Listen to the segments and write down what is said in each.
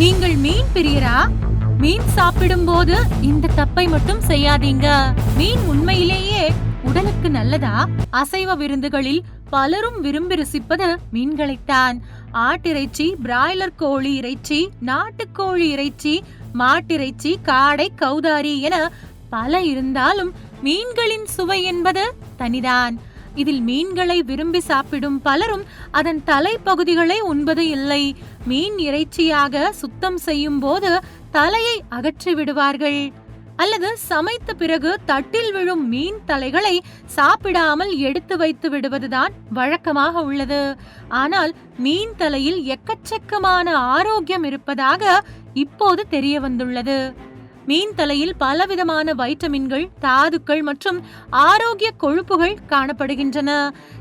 நீங்கள் மீன் பிரியரா? மீன் சாப்பிடும் போது இந்த தப்பை மட்டும் செய்யாதீங்க. மீன் உண்மையிலேயே உடலுக்கு நல்லதா? அசைவ விருந்துகளில் பலரும் விரும்பி ரசிப்பது மீன்களைத்தான். ஆட்டிறைச்சி பிராய்லர் கோழி இறைச்சி நாட்டுக்கோழி இறைச்சி மாட்டிறைச்சி காடை கௌதாரி என பல இருந்தாலும் மீன்களின் சுவை என்பது தனிதான். இதில் மீன்களை விரும்பி சாப்பிடும் பலரும் அதன் தலைப்பகுதிகளை உண்பது இல்லை. மீன் இறைச்சியாக சுத்தம் செய்யும் போது தலையை அகற்றி விடுவார்கள். அல்லது சமைத்த பிறகு தட்டில் விழும் மீன் தலைகளை சாப்பிடாமல் எடுத்து வைத்து விடுவதுதான் வழக்கமாக உள்ளது. ஆனால் மீன் தலையில் எக்கச்சக்கமான ஆரோக்கியம் இருப்பதாக இப்போது தெரிய வந்துள்ளது. மீன் தலையில் பலவிதமான வைட்டமின்கள் தாதுக்கள் மற்றும் ஆரோக்கிய கொழுப்புகள் காணப்படுகின்றன.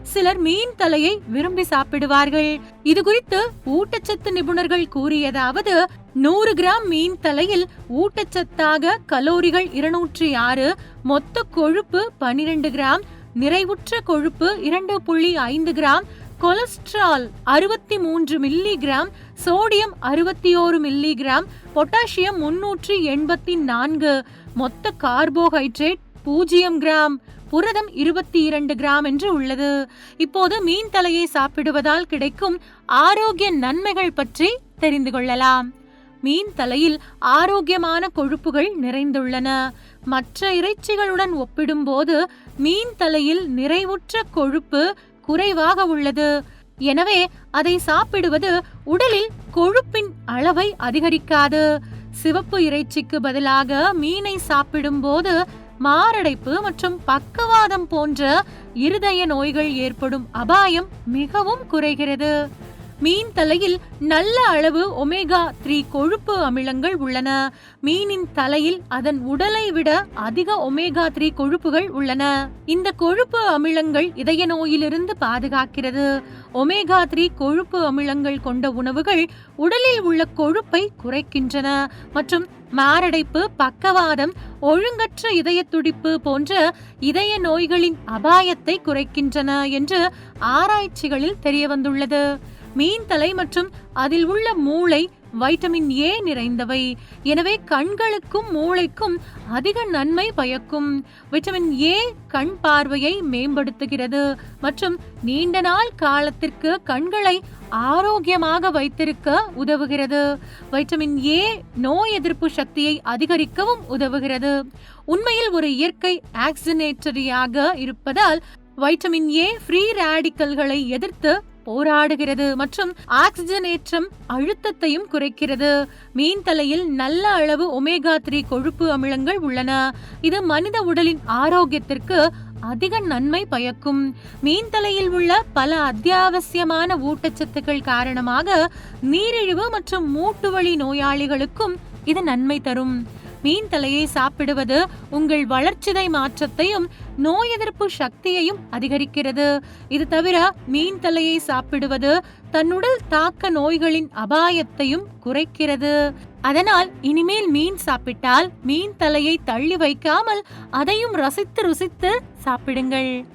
சிலர் மீன் தலையை விரும்பி சாப்பிடுவார்கள். இது குறித்து ஊட்டச்சத்து நிபுணர்கள் கூறியதாவது நூறு கிராம் மீன் தலையில் ஊட்டச்சத்தாக கலோரிகள் இருநூற்றி ஆறு மொத்த கொழுப்பு பனிரெண்டு கிராம் நிறைவுற்ற கொழுப்பு இரண்டு புள்ளி ஐந்து கிராம் கொலஸ்ட்ரால் அறுபத்தி மூன்று மில்லி கிராம் சோடியம் அறுபத்தி ஓரு மில்லி கிராம் பொட்டாசியம் முன்னூற்றி எண்பத்தி நான்கு மொத்த கார்போஹைட்ரேட் பூஜ்ஜியம் கிராம் புரதம் இருபத்தி இரண்டு கிராம் என்று உள்ளது. இப்போது மீன் தலையை சாப்பிடுவதால் கிடைக்கும் ஆரோக்கிய நன்மைகள் பற்றி தெரிந்து கொள்ளலாம். மீன் தலையில் ஆரோக்கியமான கொழுப்புகள் நிறைந்துள்ளன. மற்ற இறைச்சிகளுடன் ஒப்பிடும்போது மீன் தலையில் நிறைவுற்ற கொழுப்பு குறைவாக உள்ளது. எனவே அதை சாப்பிடுவது உடலில் கொழுப்பின் அளவை அதிகரிக்காது. சிவப்பு இறைச்சிக்கு பதிலாக மீனை சாப்பிடும்போது மாரடைப்பு மற்றும் பக்கவாதம் போன்ற இருதய நோய்கள் ஏற்படும் அபாயம் மிகவும் குறைகிறது. மீன் தலையில் நல்ல அளவு ஒமேகா த்ரீ கொழுப்பு அமிலங்கள் உள்ளன. மீனின் தலையில் அதன் உடலை விட அதிக ஒமேகா த்ரீ கொழுப்புகள் உள்ளன. இந்த கொழுப்பு அமிலங்கள் இதய நோயிலிருந்து பாதுகாக்கிறது. ஒமேகா த்ரீ கொழுப்பு அமிலங்கள் கொண்ட உணவுகள் உடலில் உள்ள கொழுப்பை குறைக்கின்றன மற்றும் மாரடைப்பு பக்கவாதம் ஒழுங்கற்ற இதய துடிப்பு போன்ற இதய நோய்களின் அபாயத்தை குறைக்கின்றன என்று ஆராய்ச்சிகளில் தெரியவந்துள்ளது. மீன் தலை மற்றும் அதில் உள்ள மூளை வைட்டமின் ஏ நிறைந்தவை. எனவே கண்களுக்கும் மூளைக்கும் அதிக நன்மை பயக்கும். வைட்டமின் ஏ கண் பார்வையை மேம்படுத்துகிறது மற்றும் நீண்ட நாள் காலத்திற்கு கண்களை ஆரோக்கியமாக வைத்திருக்க உதவுகிறது. வைட்டமின் ஏ நோய் எதிர்ப்பு சக்தியை அதிகரிக்கவும் உதவுகிறது. உண்மையில் ஒரு இயற்கை ஆக்சினேட்டரியாக இருப்பதால் வைட்டமின் ஏ ஃப்ரீ ரேடிக்கல்களை எதிர்த்து போராடுகிறது மற்றும் ஆக்சிஜனேற்றம் அழுத்தத்தையும் குறைக்கிறது. மீன் தலையில் நல்ல அளவு ஒமேகா த்ரீ கொழுப்பு அமிலங்கள் உள்ளன. இது மனித உடலின் ஆரோக்கியத்திற்கு அதிக நன்மை பயக்கும். மீன் தலையில் உள்ள பல அத்தியாவசியமான ஊட்டச்சத்துக்கள் காரணமாக நீரிழிவு மற்றும் மூட்டுவழி நோயாளிகளுக்கும் இது நன்மை தரும். மீன் தலையை சாப்பிடுவது உங்கள் வளர்ச்சிதை மாற்றத்தையும் நோய் எதிர்ப்பு சக்தியையும் அதிகரிக்கிறது. இது தவிர மீன் தலையை சாப்பிடுவது தன்னுடல் தாக்க நோய்களின் அபாயத்தையும் குறைக்கிறது. அதனால் இனிமேல் மீன் சாப்பிட்டால் மீன் தலையை தள்ளி வைக்காமல் அதையும் ரசித்து ருசித்து சாப்பிடுங்கள்.